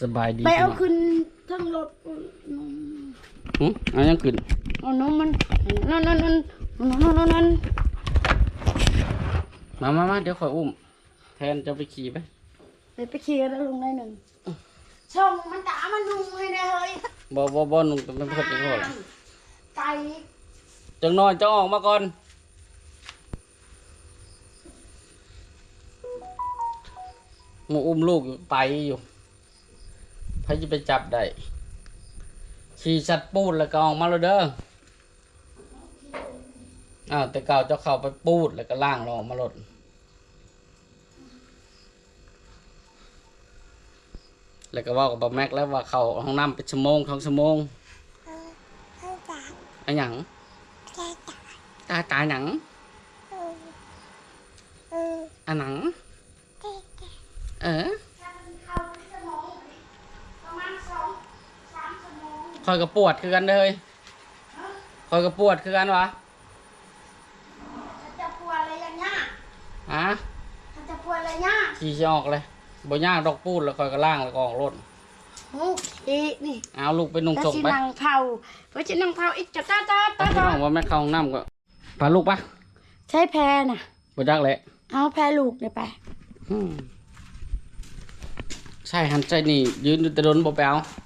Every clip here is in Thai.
สบายดีไปเอาพี่น้งขึ้นทั้งรถนมหึเอายังขึ้นเอานมมันนั่นนั่นนั่นนั่นนั่นนั่นนั่นมามามาเดี๋ยวขอยอุ้ม แทนจะไปขี่ไปไปไปขี่กันแล้วลุงได้หนึ่งช่องมันตามันลุงให้นะเฮ้ยบ่บ่บ่นุ่งเป็นเพิ่นอีกแล้วไก่จังน้อยจะออกมาก่อนหมูอุ้มลูกอยู่ไตอยู่ ใครจะไปจับได้ขี่ชัดปูดแล้วก็ออกมาแล้วเด้ออ้าวแต่เก่าเจ้าเข้าไปปูดแล้วก็ล่างเราออกมาลดแล้วก็เว่ากับบะแม็กแล้วว่าเข้าห้องน้ำเป็นชั่วโมงสองชั่วโมงอันหยังตาตาหนังอันหนังเออ ประมาณสองสามชั่วโมง คอยกระปวดคือกันเลยคอยกระปวดคือกันวะถ้าจะปวดอะไรอย่างเงี้ยฮะถ้าจะปวดอะไรเงี้ยขี่จะออกเลยบ่ยากดอกปูดแล้วคอยก็ล่างแล้วก็ออกรถโอเคนี่เอาลูกไปนุ่งแล้วส่งสิไปนั่งเผาเพราะจะนั่งเผาอีกจะตาตาไปตาพี่ตาน้องว่าแม่เข้าห้องน้ำก็พาลูกปะใช้แพรน่ะบ่จักแหละเอาแพรลูกเลยไปอืมใช่หันใจนี่ยืนอยู่แต่โดนบ่ไปเอาพ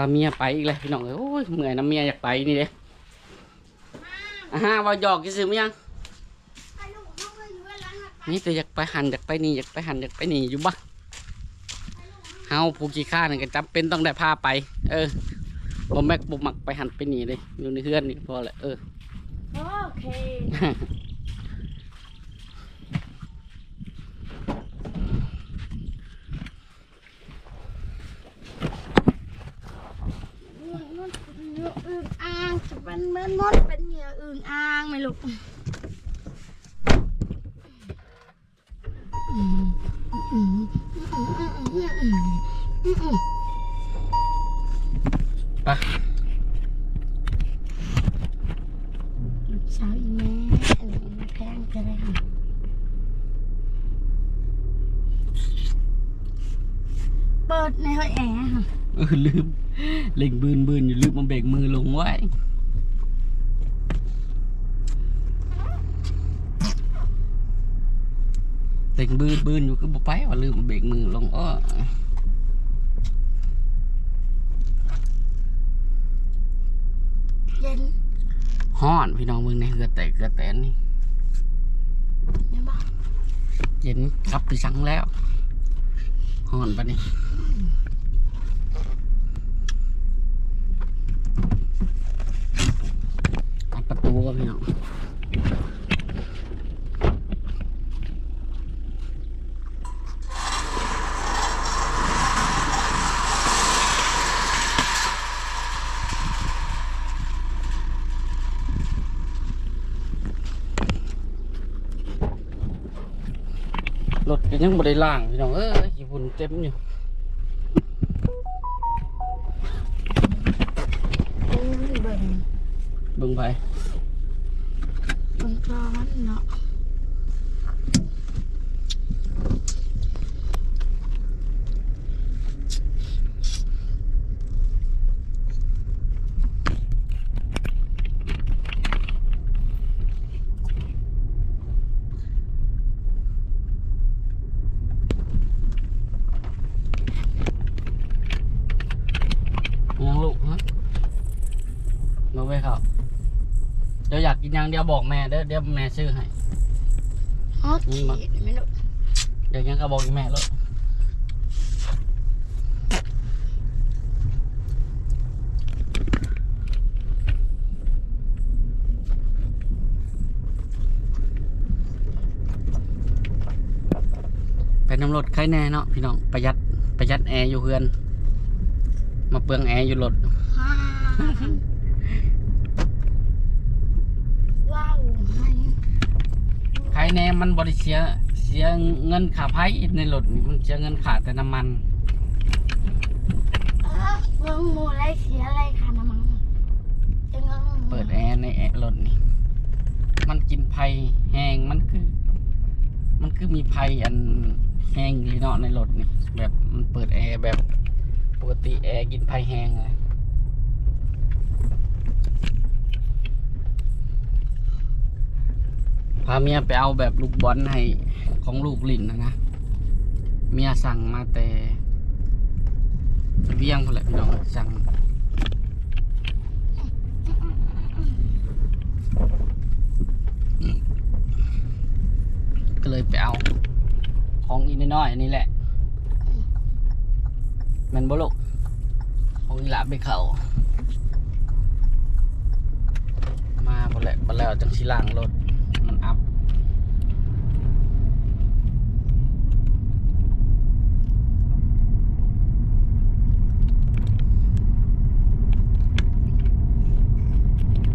าเมียไปอีกเลยพี่น้องเอ้ยโอ้ยเมื่อยน้ำเมียอยากไปนี่เด้อ่าฮะว่าหยอกกี่ซื้อมั้ยยังนี่แต่อยากไปหันอยากไปนี่อยากไปหันอยากไปนี่อยู่บ้าเฮาผู้ขี้ข้านี่ก็จำเป็นต้องได้พาไป เออบ่แม็กบ่มักไปหันไปนี่เลยอยู่ในเฮือนนี่พอแหละเออโอเคอึ่งอ่างจะเป็นเหมือนมดเป็นเหยื่ออึ่งอ่างไหมลูก ไป ลูกสาวอีแม่อันนี้แพงจะได้ค่ะเปิดในห้องแอร์ค่ะ เออลืมเล่งบืนบืนอยู่ลืมมาเบรกมือลงไว้ เล่งบืนบืนอยู่ก็บ่ไปว่าลืมมาเบรกมือลงอ้อเย็นฮ้อนพี่น้องมึงในเหือแตกเหือแตนนี่เนี่ยบอกเย็นกลับไปสังแล้วฮ้อนปะนี่อัดประตูก็พี่น้อง รถก็ยังบ่ได้ล่างพี่น้องเอ้ยขี้ฝุ่นเต็มอยู่ เบิ่งเบิ่ง เบิ่งไป เบิ่งก่อนเนาะ ยังลูกฮะมา ไว้ครับเดี๋ยวอยากกินยังเดี๋ยวบอกแม่เด้อเดี๋ยวแม่ซื้อให้โอเคไม่รู้เดี๋ยวยังก็บอกอีแม่แล้วไปน้ำรถใครแน่เนาะพี่น้องประหยัดประหยัดแอร์อยู่เพื่อน มาเปลืองแอร์อยู่รถ ฮ่าว้าวให้ ใคร แน่มันบริเสียเสียเงินขาไพ่ในรถนี่มันเสียเงินขาแต่น้ำมันเออเบิ่งหมูไรเสียอะไรค่ะน้ำมันจะงงเปิดแอร์ในแอร์รถนี่มันกินไผ่แห้งมันคือ มันคือมีไผ่อันแห้งดีเนาะในรถนี่แบบมันเปิดแอร์แบบปกติแอร์กินไผ่แห้งเลย พาเมียไปเอาแบบลูกบอลให้ของลูกหลินนะนะ เมียสั่งมาแต่เวียงพอแหละพี่น้องสั่งก็เลยไปเอา ของอีน้อยๆนนี้แหละมันบ่ลูกของอีหลาไปเขามาบ่แหละบ่แล้วจังสิล้างรถมันอับ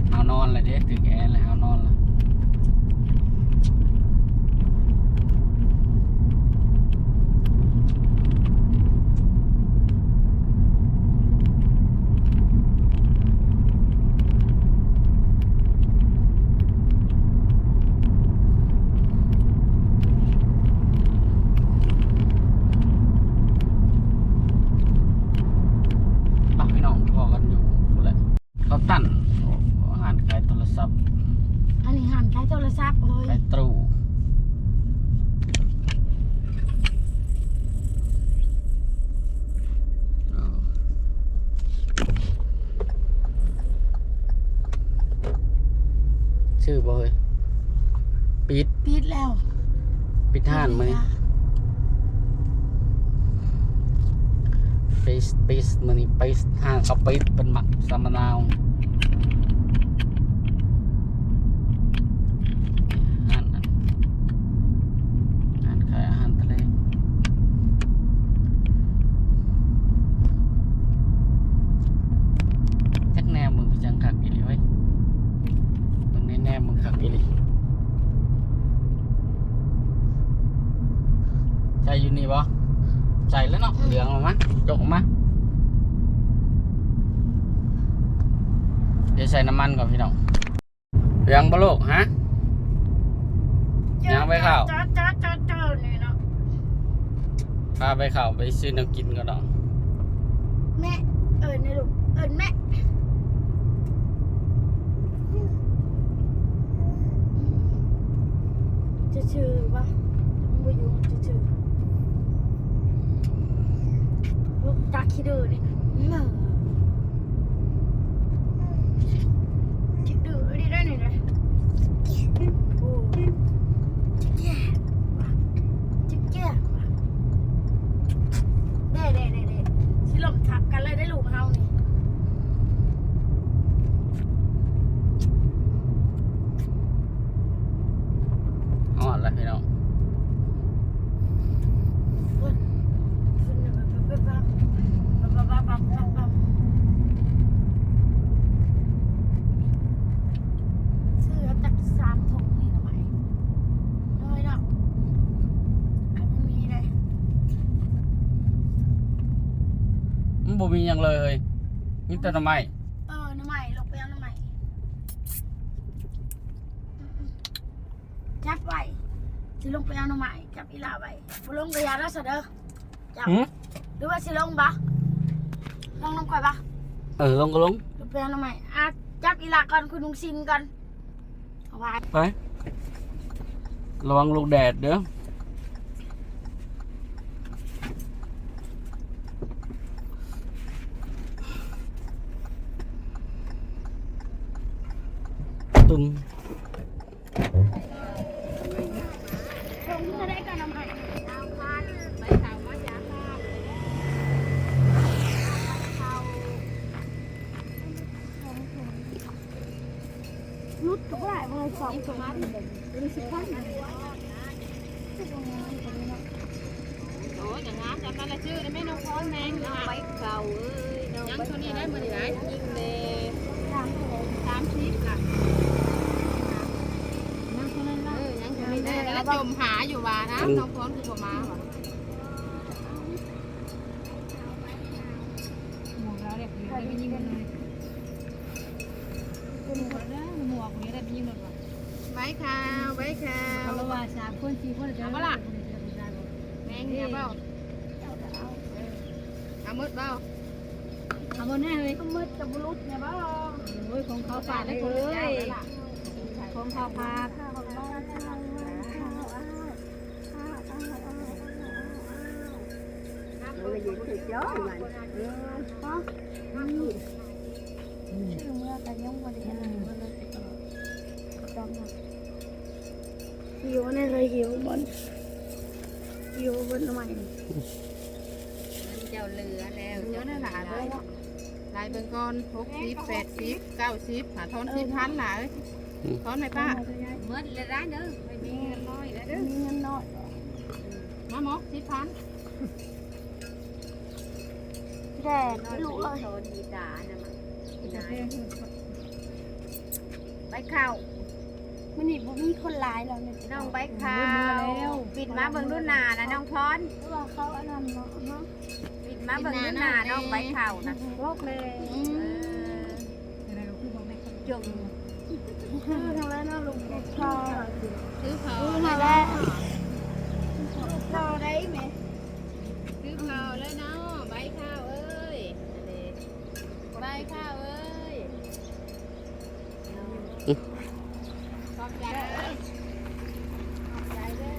เอานอนเลยเด้ ถึงแอร์เลยเอานอนเลยปักพี่น้องพอกันอยู่พูดเลยเขาตั้นอาหารขายโทรศัพท์ อันนี้หันใช้โทรศัพท์เฮ้ย ขายตรูเออชื่อบ่เฮ้ย ปิด ปิดแล้วปิดห้านมานี่ปิดปิดมานี่ปิดห้างเขาปิดเป็นหมักสามะนาวอาหารนั่นอาหารขายอาหารทะเลจักแนวมึงไปจังคักอีหลีเว้ยตรงนี้แนวมึงคักอีหลีใจอยู่นี่บ่ใจแล้วเนาะเหลืองออกมาจกออกมาเดี๋ยว ใส่น้ำมันก่อนพี่น้องเหลืองบ่ลูกฮะ ยังไม่เข้าจอดจอดจอดจอดนี่เนาะพาไปเข้าไปซื้อน้ำกินก็ดอกแม่เอิญนะลูกเอิญแม่จะชื่อปะไม่อยู่จะชื่อลูกจักคิดดูนี่ เนอะคิดดูนี่ได้นี่นะโอ้จิ๊กแย่ว่ะจิ๊กแย่ว่ะเด้เด้เด้เด้สิลมทับกันเลยได้ลูกเฮานี่ ฮอดแล้วพี่น้อง เสื้อจากสามถุงนี่ทำไมน้อยเนาะอันมันมีเลย มันบ่มีหยังเลยมีแต่หน่อไม้เออน้ำใหม่ลงไปเอาน้ำใหม่จับไว้สิลงไปเอาน้ำใหม่จับอีหลาไว้บ่ลงกระยาแล้วสะเด้อจับหืมหรือว่าสิลงบะลงลงก่อยบะเออลงก็ลงลงไปเอาน้ำใหม่อะจับอีหลาก่อนคุณลุงซินก่อนเอาไว้ไประวังลูกแดดเด้อตึม ลงจะได้ก่อนน้ำใหม่เอาพันไปถามว่าจะข้าม รุดก็ได้เลยสองพันเป็นสิบพันโอ้ยอย่างงั้นจากการละชื่อได้ไม่น้องพร้อมแมงนะไปเก่าเอ้ยยังตัวนี้ได้มือไหนยิงเลยสามชิปล่ะเออยังตัวนี้ได้แล้วจมหาอยู่ว่านะน้องพร้อมคือบ่มาว่ะหมวกเราเด็กอยู่ได้ไปยิงเลยหมวกนะหมวกนี้ได้ไปยิงหมดว่ะไว้ข่าวไว้ข่าว เขาว่าสามคนสี่คนจะ เอาปะล่ะ แม่ งเนี่ยเปล่า เอาแต่เอา เอามืดเปล่าเอาบนแน่เลยก็มืดกับบุรุษเนี่ยบ้าโอ้ยของเขาฝากได้คนเดียวแล้วล่ะของเขาพาข้าวของบ้านข้าวข้าวข้าวข้าวข้าวข้าวเลยยืนถือจ้อยมันชื่อเมื่อแต่ยังวันนี้อะไรมาเลยจอมนะหิวเนี่ยเลยหิวบนหิวบนทำไม เจ้าเหลือแล้วเจ้าหลานเลยลายเบิ่งก่อนหกสิบแปดสิบเก้าสิบหาทอนสิบพันหลายทอนไหมป้าเมื่อเลยได้เด้อไม่มีเงินน้อยแล้วเด้อมีเงินน้อยมาหมอสิบพันแดดลูกเอ้ยโดนดีด่านะมันไปข่าวมันนี่บุมีคนหลายแล้วเนี่ยน้องใบขาวปิดมาเบิ่งรุ่นหนานะน้องพรเพราะว่าเขาอันนั้นเนาะเนาะปิด มาเบิ่งรุ่นหนาน้องใบขาวนะโลกเลยจงคือทางแรกน่าลุงพอซื้อเผาคือทางแรกพอได้ไหมซื้อเผาเลยเนาะใบข้าวเอ้ยใบข้าวเอ้ยขอบใจขอบใจเด้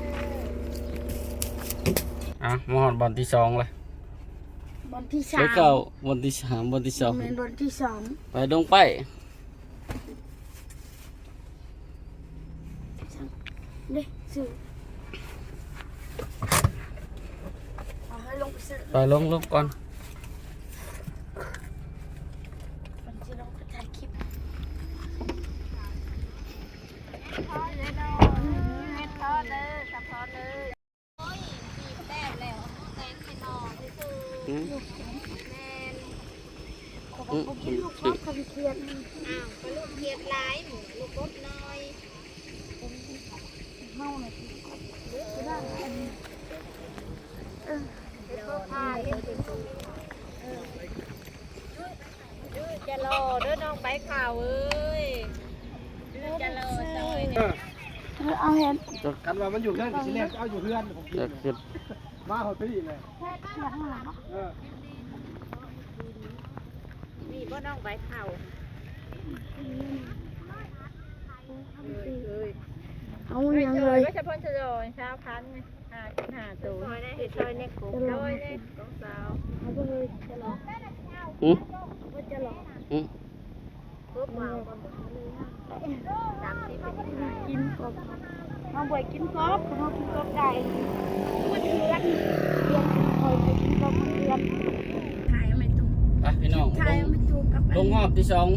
ออะมาหอดบอลที่สองเลย บนที่สาแล้วมเก้าบอลที่สามบอลที่สองเป็นบนที่สองไปลงไปเด้ซื้อเอาให้ลงไปซื้อไปลงลงก่อนมันจะลงไปถ่ายคลิป เขาบอกว่ากินลูกชอบคำเคียนอ้าวก็ลูกเกียดหลายหมูลูกกบน้อยเมาเลยก็ได้อันนี้เออจะรอเด้อน้องใบขาวเอ้ยจะรอจอยเนี่ยเอาเห็นกันว่ามันอยู่เพื่อนสิเล่นเอาอยู่เพื่อนผมกินจะขึ้น มาหอดไปดีเลยหลังหลังเออนี่บ่น้องใบขาวเอาอย่างเลยไม่ใช่พ่นจะโดนชาวพันห้าห้าตัวซอยในซอยในกลุ่มซอยในของสาวเอาไปเลยจะหลอกอืมว่าจะหลอกอืม ปุ๊บวางสามสิบเป็นยังไงกินกบเอาบ่อยกินกบเอากินกบไก่มันเดือนเดือนคอยไปกินกบเดือนถ่ายไม่ถูกไปพี่น้องลถ่ายไม่ถูกกับลงหอบที่สอง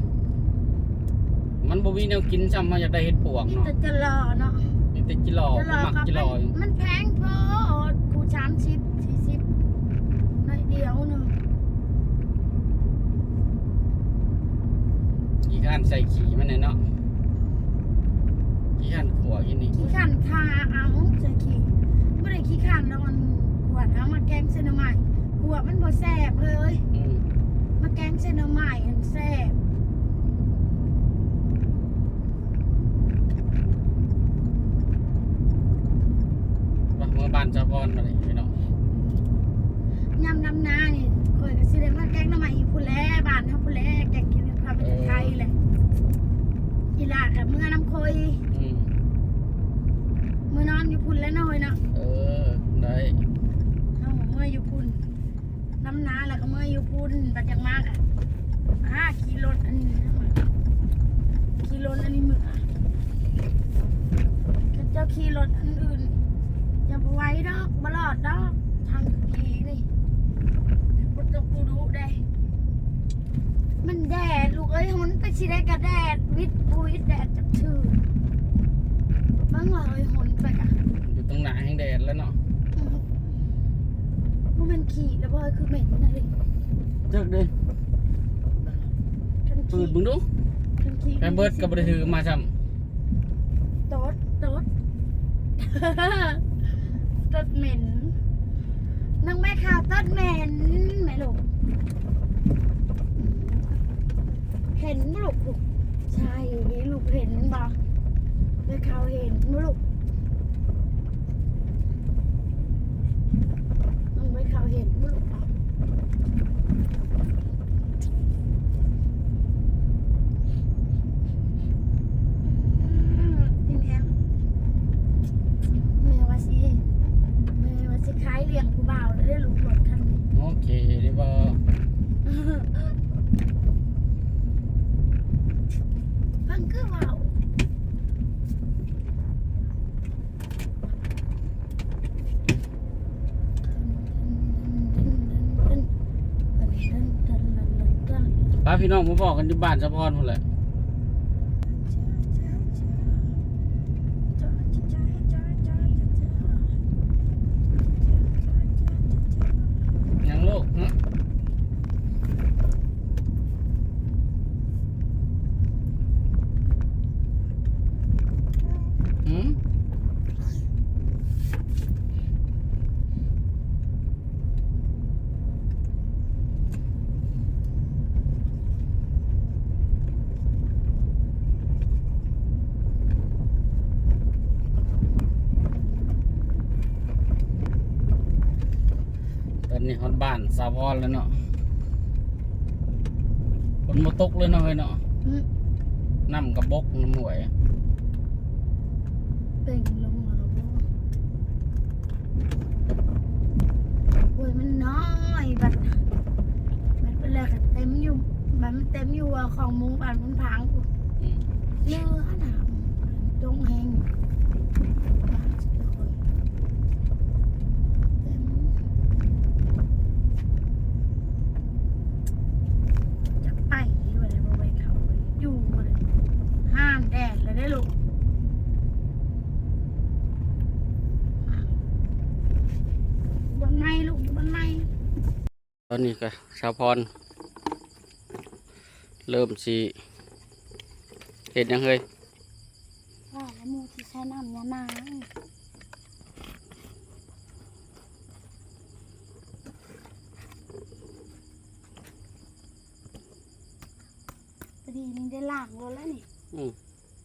มันบ่มีแนวกินซ้ำมาอยากได้เห็ดปวกเนาะจะรอเนาะมีแต่จิหลอจะรอมักกับจิหลมันแพงพอกูสามสิบสี่สิบหน่อยเดียวหนึ่ง กี่ ข้านใส่ขี่มันเนี่ยเนาะกี่ข้านขัวกินนี่ขี้ขันคาเอาจะขี้ไม่ได้ขี้ขันนอนขวดเอามาแกงเส้นใหม่ขวดมันบ่แซ่บเลย อืมมาแกงเส้นใหม่มันแซ่บว่าเมื่อบ้านเจ้าพรมาเลยพี่น้องยำน้ำนานี่คอยก็สิได้มาแกงน้ำใหม่อีกพุ่นแลบ้านเฮาพุ่นแลแกงกิน ความเป็นไทยเลยอีหลากับเมื่อน้ำคอยอืมมือนอนอยู่พุ่นแล้วน้อยเนาะเออ ได้เอาเมื่ออยู่พุ่นน้ำนาแล้วก็เมื่ออยู่พุ่นบัดจังมากอะห้ากิโลอันนี้นะกิโลอันนี้มืออะเจ้าขี่รถอันอื่นอย่าไปไหว้ดอกบลอดดอกทางผีนี่บุตรกูดูได้ มันแดดลูกเอ้ยหุนไปสิได้กับแดดวิทย์ปุวิทย์แดดจับชื่อบ้างว่าเอ้ยหุนไปกะอยู่ตรงหนาแห่งแดดแล้วเนาะมันเป็นขี่แล้วบ่เอ้ยคือเหม็นนะดิเจิกดิทันปืขี่ดมึงดูทันขี่ไปเบิดกับบริถือมาซ้โต๊ดโต๊ดโต๊ดเหม็นนางแม่ข่าวโต๊ดเหม็นแม่ลูก เห็นมลูกลูกใช่นี่ลูกเห็นบ่แม่เขาวเห็นมลูกน้องแม่เขาวเห็นมลูก ป้าพี่น้องผมบอกกันที่บ้านสะพอนหมดเลย ฮอดบ้านสาวพรแล้วเนาะฝนมาตกเลยเนาะเฮ้ยเนาะอืมน้ำกระบกน้ำหวยเต่งลงมาแล้วบ่โอ้ยมันน้อยบัดมันเป็นเลยค่ะเต็มอยู่มันเต็มอยู่อะของมุงบานมุงพังกูอืมเลือหนามจงแหงบ้านสิไปคอยเต็มจะไปอยู่เลยบ่ไปเขาอยู่เลยห้ามแดดเลยได้ลูก บนไม้ลูกอยู่บนไม้ ต อนนี้ก็สาวพร เริ่มสิเห็ดหยังเฮ้ยว่าแล้วมูที่ใช้น้ำยานางพอดีนี่ได้ล้างรถแล้วนี่อืม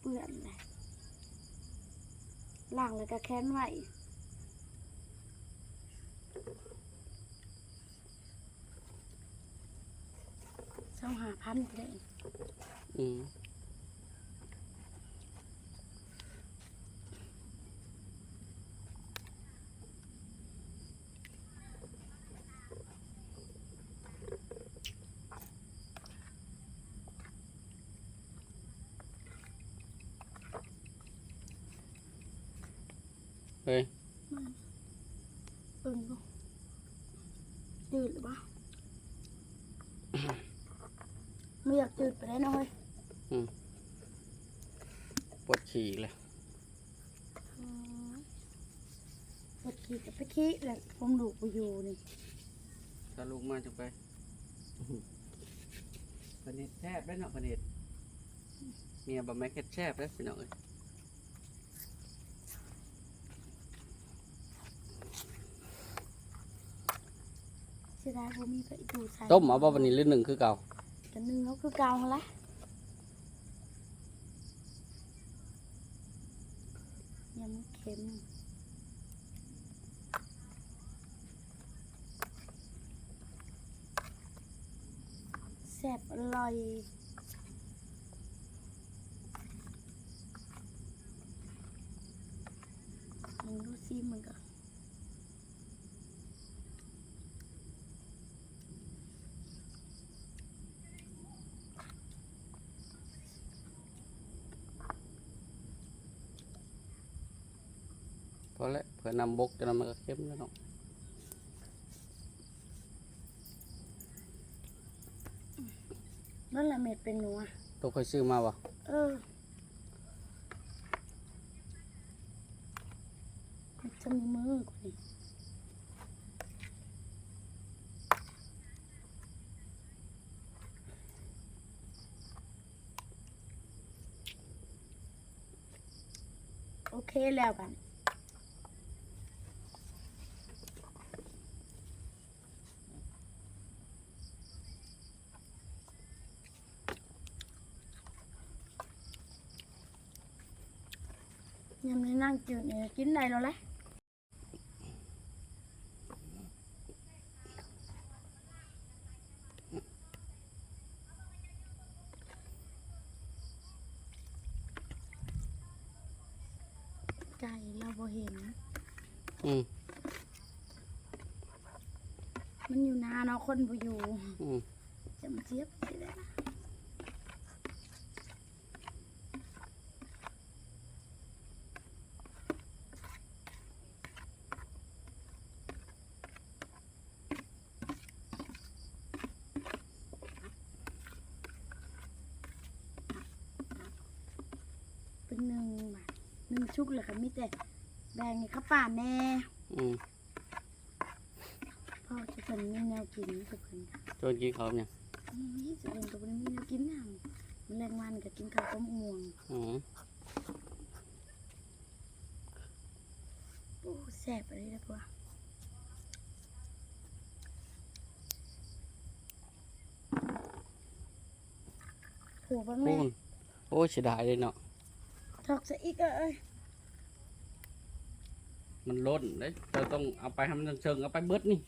เปื่อนเลยล้างแล้วก็แค้นไว้ เจ้าหาพันเลยอืมเฮ้ยเบิ่งดูจืดหรือเปล่า ไม่อยากจืดไปได้น้อยปวดขี่เลยไปขี้กับไปขี้แหละผมดูไปอยู่นี่ถ้าลูกมาจะไปประเนตแทบได้เนาะประเนตเมียบะแม่แค่แทบได้พี่น้องเอ้ยเสียดายผมมีไปดูใส่ต้มเอาบ่วันนี้หรือหนึ่งคือเก่า กันนึงเขาคือเกาหั่นละยังเค็มแซ่บอร่อยมึงดูซิมึงก็ พอแล้วเผื่อนำบกจะนำมันก็เข้มแล้วเนาะนั่นแหละเม็ดเป็นหนัวตัวเคยซื้อมาบ่เออมันจะมีมือกว่านี้โอเคแล้วกัน ยังไม่นั่งจืดเนี่ยกินได้แล้วแหละไก่เราบ่เห็น อืมมันอยู่นาเนาะคนบ่อยู่อืมจะมาเจี๊ยบสิได้นะ ชุกเลยค่ะมีแต่แบ่งให้เข้าป่าแน่อืมพ่อจะเป็นมีแนวกินจะเป็นโจนกินเขาเนี่ยนี่จะเป็นกับมีแนวกินอย่างมันแรงวันกับกินข้าวต้มม่วงอืมโอ้แซ่บอะไรดีกว่าโหบ้างโอ้แม่ยโอ้ยเสียดายเลยเนาะถอกซะอีกเอ้ย มันล้นเลยเราต้องเอาไปทำเชิงเอาไปเบิดนี่